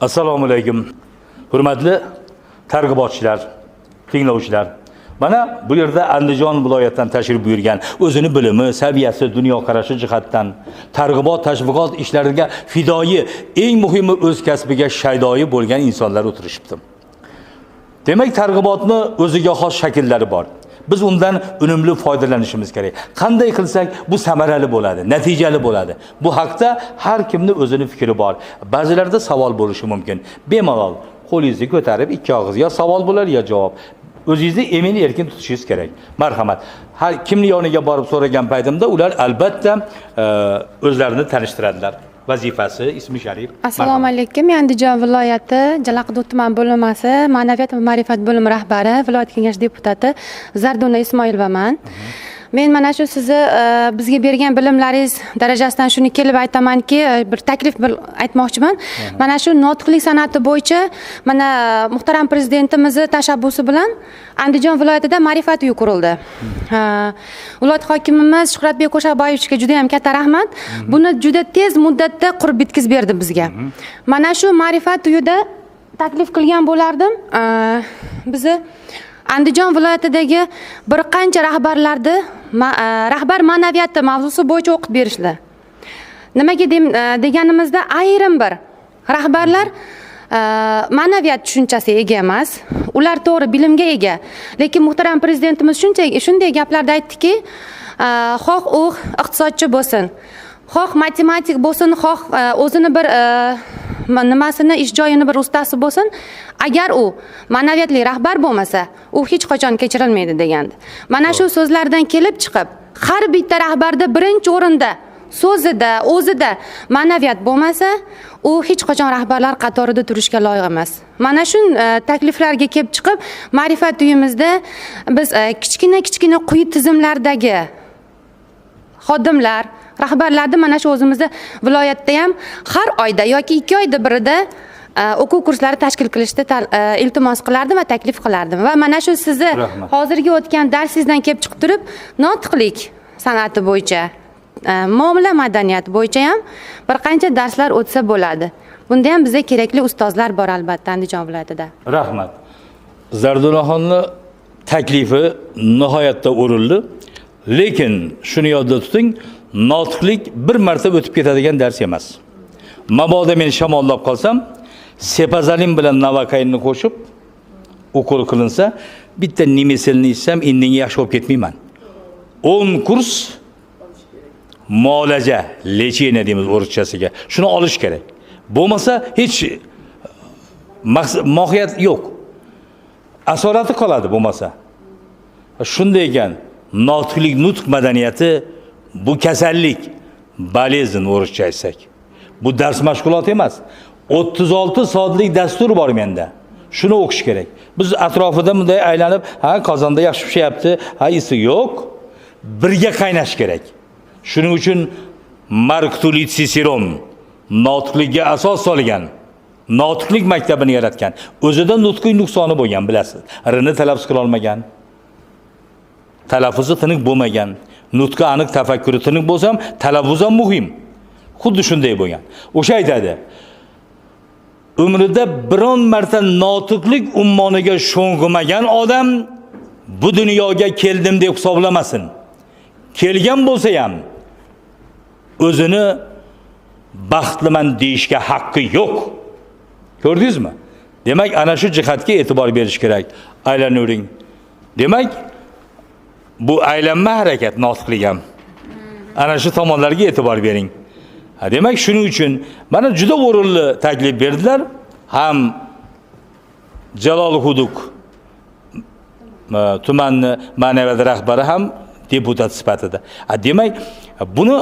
assalomu alaykum. Hurmatli targ'ibotchilar tinglovchilar. Mana bu yerda andijon viloyatidan tashrif buyurgan o'zini bilimi saviyasi dunyoqarashi jihatdan targ'ibot tashviqot ishlariga fidoyi eng muhimi o'z kasbiga shaydoyi bo'lgan insonlar o'tirishibdi. Demak targ'ibotni o'ziga xos shakllari bor. Biz undan unumli foydalanishimiz kerak. Qanday qilsak bu samarali bo'ladi natijali bo'ladi. Bu haqda har kimni o'zini fikri bor. Ba'zilarda savol bo'lishi mumkin. Bemalol qo'lingizni ko'tarib ikki og'iz yo savol bo'lar yo javob. O'zingizni emin erkin tutishingiz kerak. Marhamat. Har kimni yoniga borib so'ragan paytimda ular albatta e, o'zlarini tanishtiradilar. Vazifasi ismi sharif. Assalomu alaykum. Andijon viloyati jalaqdud tuman bo'linmasi ma'naviyat va ma'rifat bo'limi rahbari viloyat kengashi deputati zarduna ismoilovaman men mana shu sizni e, bizga bergan bilimlaringiz darajasidan shuni kelib aytamanki e, bir taklif bir aytmoqchiman. Mana shu notiqlik san'ati bo'yicha mana muhtaram prezidentimizni tashabbusi bilan andijon viloyatida ma'rifat uyi qurildi. Viloyat hokimimiz shuhratbek qo'shaboyevichga juda yam katta rahmat. Buni juda tez muddatda qurib bitkazib berdi bizga. Mana shu ma'rifat uyida taklif qilgan bo'lardim. E, bizni andijon viloyatidagi bir qancha rahbarlarni ma- e, rahbar ma'naviyati mavzusi bo'yicha o'qib berishdi. Nimaga e, deganimizda ayrim bir rahbarlar e, ma'naviyat tushunchasiga ega emas ular to'g'ri bilimga ega. Lekin muhtaram prezidentimiz shunchaki shunday gaplarda aytdiki xoh u iqtisodchi bo'lsin xoh matematik bo'lsin xoh o'zini bir nimasini ish joyini bir ustasi bo'lsin agar u ma'naviyatli rahbar bo'lmasa u hech qachon kechirilmaydi degandi. Mana shu so'zlardan kelib chiqib har bitta rahbarda birinchi o'rinda so'zida o'zida ma'naviyat bo'lmasa u hech qachon rahbarlar qatorida turishga loyiq emas. Mana shu e, takliflarga kelib chiqib ma'rifat uyimizda biz e, kichkina kichkina quyi tizimlardagi xodimlar rahbarlarni mana shu o'zimizni viloyatda ham har oyda yoki ikki oyda birida e, o'quv kurslari tashkil qilishni e, iltimos qilardim va taklif qilardim. Va mana shu sizni hozirgi o'tgan darsingizdan kelib chiqib turib notiqlik san'ati bo'yicha e, muomala madaniyati bo'yicha ham bir qancha darslar o'tsa bo'ladi. Bunda ham bizga kerakli ustozlar bor albatta andijon viloyatida. Rahmat. Zardullaxonni taklifi nihoyatda o'rinli lekin shuni yodda tuting notiqlik bir marta o'tib ketadigan dars emas. Mabodo men shamollab qolsam sepazalin bilan navakainni qo'shib ukol qilinsa bitta nemeselni ichsam indinga yaxshi bo'lib ketmayman. O'n kurs muolaja lecheniya deymiz o'rischasiga shuni olish kerak. Bo'lmasa hech maqsad mohiyat yo'q. Asorati qoladi bo'lmasa. Shunday ekan notiqlik nutq madaniyati bu kasallik bolezn o'rischa bu dars mashg'uloti emas o'ttiz olti soatlik dastur bor menda shuni o'qish kerak biz atrofida bunday aylanib ha qozonda yaxshi pishyapti ha isi yo'q birga qaynash kerak shuning uchun mark tulli siseron notiqlikka asos solgan notiqlik maktabini yaratgan o'zida nutqiy nuqsoni bo'lgan bilasiz. Rini talaffuz qilolmagan talaffuzi tiniq bo'lmagan nutqi aniq tafakkuri tiniq bo'lsa ham talaffuz ham muhim xuddi shunday bo'lgan o'sha aytadi umrida biron marta notiqlik ummoniga sho'ng'imagan odam bu dunyoga keldim deb hisoblamasin kelgan bo'lsa ham o'zini baxtliman deyishga haqqi yo'q. Ko'rdingizmi? Demak ana shu jihatga e'tibor berish kerak. Aylanavering demak bu aylanma harakat notiqlik ham ana shu tomonlarga e'tibor bering. Ha, demak shuning uchun mana juda o'rinli taklif berdilar. Ham jalol huduk tumanni ma'naviyat rahbari ham deputat sifatida. Demak buni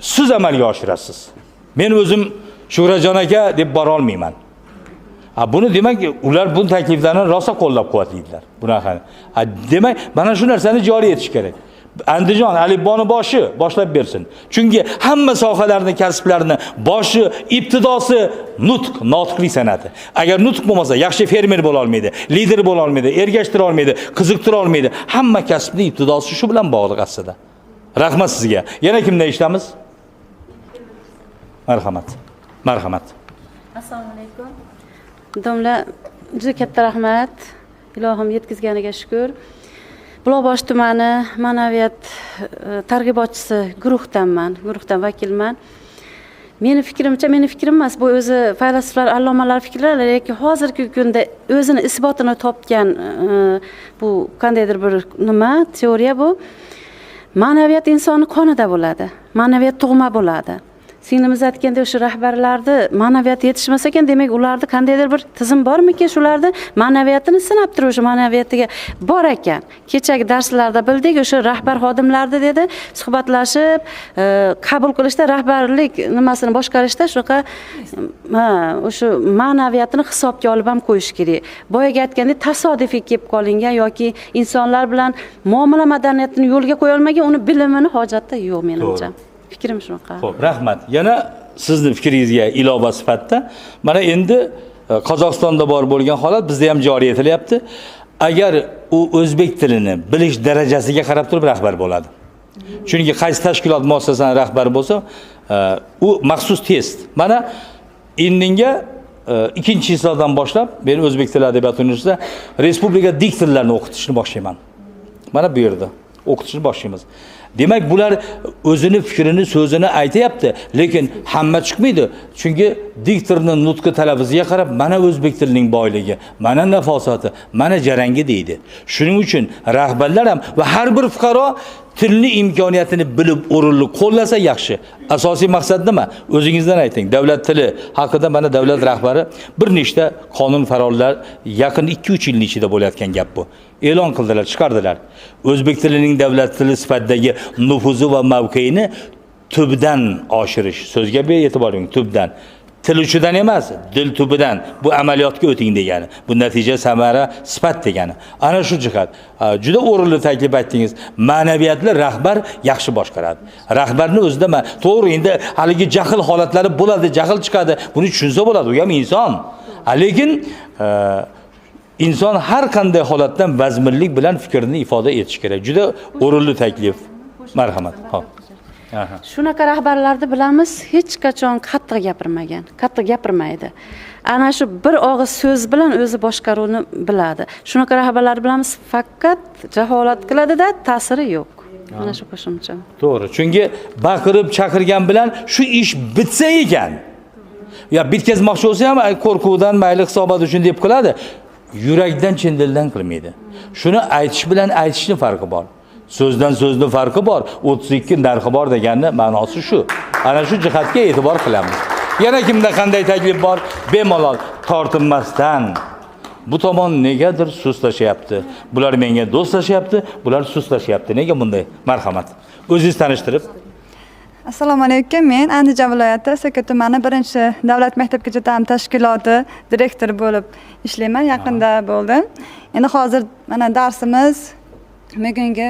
siz amalga oshirasiz. Men o'zim shuhratjon aka deb borolmayman Ha, buni demak ular bu takliflarni rosa qo'llab quvvatlaydilar bunaqa Ha, demak mana shu narsani joriy etish kerak andijon alifboni boshi boshlab bersin chunki hamma sohalarni kasblarni boshi ibtidosi nutq notiqlik san'ati agar nutq bo'lmasa yaxshi fermer bo'lolmaydi lider bo'lolmaydi ergashtira olmaydi qiziqtira olmaydi hamma kasbni ibtidosi shu bilan bog'liq aslida rahmat sizga yana kimdan eshitamiz marhamat marhamat assalomu alaykum domla juda katta rahmat. Ilohim yetkazganiga shukur. Buloqboshi tumani ma'naviyat e, targ'ibotchisi guruhdanman guruhdan vakilman. Meni fikrimcha meni fikrim emas bu o'zi faylasuflar allomalar fikrlari lekin hozirgi kunda o'zini isbotini topgan e, bu qandaydir bir nima teoriya bu. Ma'naviyat insonni qonida bo'ladi ma'naviyat tug'ma bo'ladi. Singlimiz aytgandek o'sha rahbarlarni ma'naviyati yetishmas ekan demak ularni qandaydir bir tizim bormikan shularni ma'naviyatini sinab turib o'sha ma'naviyatiga bor ekan. Kechagi darslarda bildik o'sha rahbar xodimlarni dedi suhbatlashib e, qabul qilishda rahbarlik nimasini boshqarishda shunaqa ha o'sha ma'naviyatini hisobga olib ham qo'yish kerak. Boyagi aytgandek tasodifiy kelib qolingan yoki insonlar bilan muomala madaniyatini yo'lga qo'ya olmagan uni bilimini hojati yo'q menimcha. Fikrim shunaqa Xo'p, rahmat. Yana sizni fikringizga ilova sifatida mana endi e, Qozog'istonda bor bo'lgan holat bizda ham joriy etilyapti. Agar u o'zbek tilini bilish darajasiga qarab turib rahbar bo'ladi. Chunki qaysi tashkilot muassasani rahbari bo'lsa, e, u maxsus test. Mana indinga e, ikkinchi yildan boshlab men o'zbek tili adabiyot universitetida respublika diktorlarini o'qitishni boshlayman. Mana bu yerda o'qitishni boshlaymiz. Demak, bular o'zini fikrini, so'zini aytyapti, lekin hamma chiqmaydi. Chunki diktorning nutqi talaffuziga qarab, mana o'zbek tilining boyligi, mana nafosati, mana jarangi deydi. Shuning uchun rahbarlar ham va har bir fuqaro tilni imkoniyatini bilib o'rinli qo'llasa yaxshi. Asosiy maqsad nima? O'zingizdan ayting. Davlat tili haqida mana davlat rahbari bir nechta qonun farollar yaqin 2-3 yilning ichida bo'layotgan gap bu. E'lon qildilar, chiqardilar. O'zbek tilining davlat tili sifatidagi nufuzi va mavqeini tubdan oshirish. So'zga be'e'tibor bo'ling, tubdan. Til uchidan emas dil tubidan. Bu amaliyotga o'ting degani bu natija samara sifat degani. Ana shu jihat. Juda o'rinli taklif aytdingiz. Ma'naviyatli rahbar yaxshi boshqaradi. Rahbarni o'zida to'g'ri endi haligi jahl holatlari bo'ladi jahl chiqadi. Buni tushunsa bo'ladi u ham inson. Lekin a, inson har qanday holatdan vazminlik bilan fikrni ifoda etishi kerak. Juda o'rinli taklif. Marhamat. Shunaqa rahbarlarni bilamiz hech qachon qattiq gapirmagan qattiq gapirmaydi ana shu bir og'iz so'z bilan o'zi boshqaruvni biladi shunaqa rahbarlarni bilamiz faqat jaholat qiladida ta'siri yo'q mana shu qo'shimcham To'g'ri. Chunki baqirib chaqirgan bilan shu ish bitsa ekan. Ya bitkazmoqchi bo'lsa ham qo'rquvdan mayli hisobot uchun deb qiladi. Yurakdan chin dildan qilmaydi. Shuni aytish bilan aytishning farqi bor. So'zdan so'zni farqi bor. 32 narxi bor deganni ma'nosi shu. Ana shu jihatga e'tibor qilamiz. Yana kimda qanday taklif bor? Bemalol tortinmasdan bu tomon negadir suslashyapti. Bular menga do'stlashyapti, bular suslashyapti. Nega bunday? Marhamat. O'zingiz tanishtirib. assalomu alaykum men andijon viloyati so'ka tumani birinchi davlat maktabgacha ta'lim tashkiloti direktori bo'lib ishlayman yaqinda bo'ldim endi hozir mana darsimiz bugungi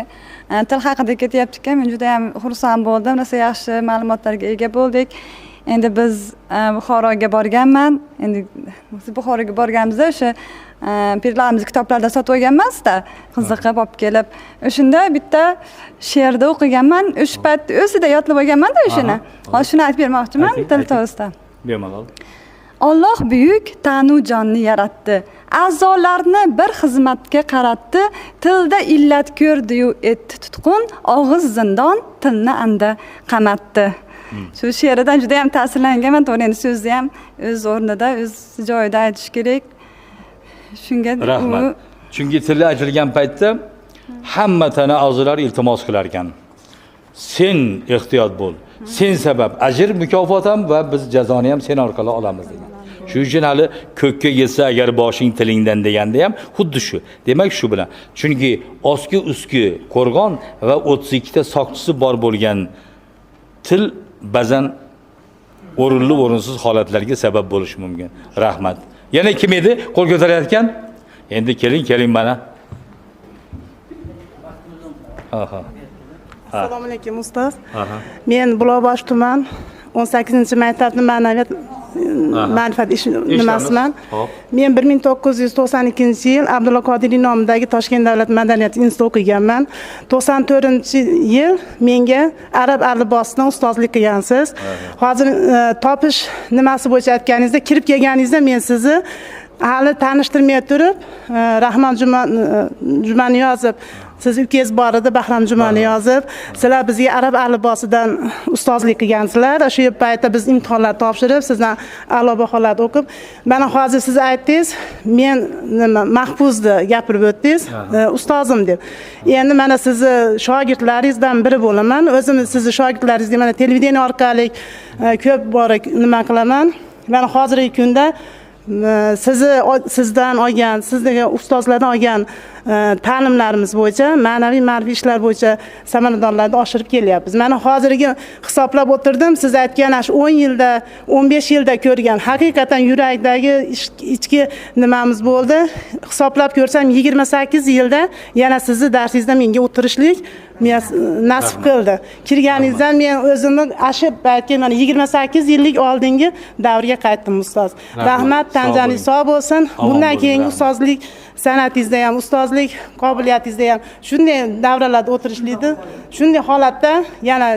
til haqida ketyapti ekan men juda yam xursand bo'ldim. Rosa yaxshi ma'lumotlarga ega bo'ldik. Endi biz e, buxoroga borganman. Endi buxoroga borganimizda o'sha e, pirlarimiz kitoblardan sotib olganmansda qiziqib olib kelib o'shanda bitta she'rni o'qiganman. O'sha payt o'zida yodlab olganmanda o'shani. Hozir shuni aytib bermoqchiman til to'g'risida. Bemalol. Alloh buyuk tanu jonni yaratdi a'zolarni bir xizmatga qaratdi tilda illat ko'rdiyu etdi tutqun og'iz zindon tilni anda qamatdi shu she'ridan juda yam ta'sirlanganman to'g'ri endi so'zni ham o'z o'rnida o'z joyida aytish kerak shunga Rahmat. Chunki tili ochilgan paytda hamma tana a'zolari iltimos qilar ekan. Sen ehtiyot bo'l. Sen sabab ajr mukofot ham va biz jazoni sen orqali olamiz degan. Shuning uchun hali ko'kka yetsa agar boshing tilingdan deganda ham xuddi shu. Demak shu bilan. Chunki oski ustki qo'rg'on va 32 ta soqchisi bor til ba'zan o'rinli o'rinsiz holatlarga sabab bo'lishi mumkin. Rahmat. Yana kim edi qo'l ko'tarayotgan? Endi keling, keling mana. Aha. Assalomu alaykum ustoz men buloqboshi tuman 18 maktabni ma'naviyat ma'rifat ish nimasiman? Men bir ming to'qqiz yuz to'qson ikkinchi yil abdulla qodiriy nomidagi toshkent davlat madaniyat institutida o'qiganman. to'qson to'rtinchi yil menga arab alifbosidan ustozlik qilgansiz. Hozir e, topish nimasi bo'yicha aytganingizda kirib kelganingizda men sizni hali tanishtirmay turib e, rahmon e, jumaniyozov siz ukangiz bor edi bahrom jumaniyozov sizlar bizga arab alifbosidan ustozlik qilgansizlar o'sha paytda biz imtihonlar topshirib sizdan a'lo baholarni o'qib mana hozir siz aytdingiz men nima mahfuzni gapirib o'tdingiz e, ustozim deb. Endi mana sizni shogirdlaringizdan biri bo'laman. O'zim sizni shogirdlaringizga mana televideniya orqali e, ko'p bora nima qilaman. Mana hozirgi kunda e, sizni sizdan olgan sizdagi ustozlardan olgan ta'limlarimiz bo'yicha ma'naviy ma'rifiy ishlar bo'yicha samaradorlarni oshirib kelyapmiz. Mana hozirgi hisoblab o'tirdim siz aytgan ana shu o'n yilda o'n besh yilda ko'rgan haqiqatdan yurakdagi ichki nimamiz bo'ldi. Hisoblab ko'rsam yigirma sakkiz yilda yana sizni darsingizda menga o'tirishlik nasib qildi. Kirganingizdan men o'zimni shu paytga mana yigirma sakkiz yillik oldingi davrga qaytdim ustoz. Rahmat. Tan Sog' bo'lsin. Bundan keyingi ustozlik san'atingizda ham ustozlik qobiliyatingizda ham shunday davralarda o'tirishlikni shunday holatda yana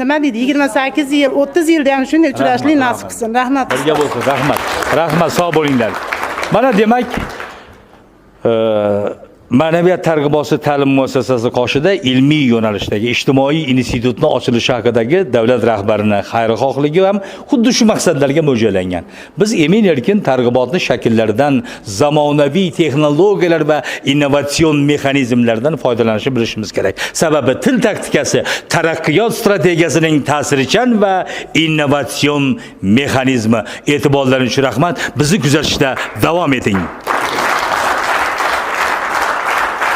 nima deydi yigirma sakkiz yil o'ttiz yilda ham shunday uchrashlik Rahmat, nasib qilsin rahmat. Birga bo'lsin rahmat. Rahmat sog' bo'linglar. Mana demak e, ma'naviyat targ'iboti ta'lim muassasasi qoshida ilmiy yo'nalishdagi ijtimoiy institutni ochilishi haqidagi davlat rahbarini xayrixohligi ham xuddi shu maqsadlarga mo'ljallangan. Biz emin erkin targ'ibotni shakllaridan zamonaviy texnologiyalar va innovatsion mexanizmlardan foydalanishni bilishimiz kerak. Sababi til taktikasi taraqqiyot strategiyasining ta'sirchan va innovatsion mexanizmi. E'tiborlaringiz uchun rahmat. Bizni kuzatishda davom eting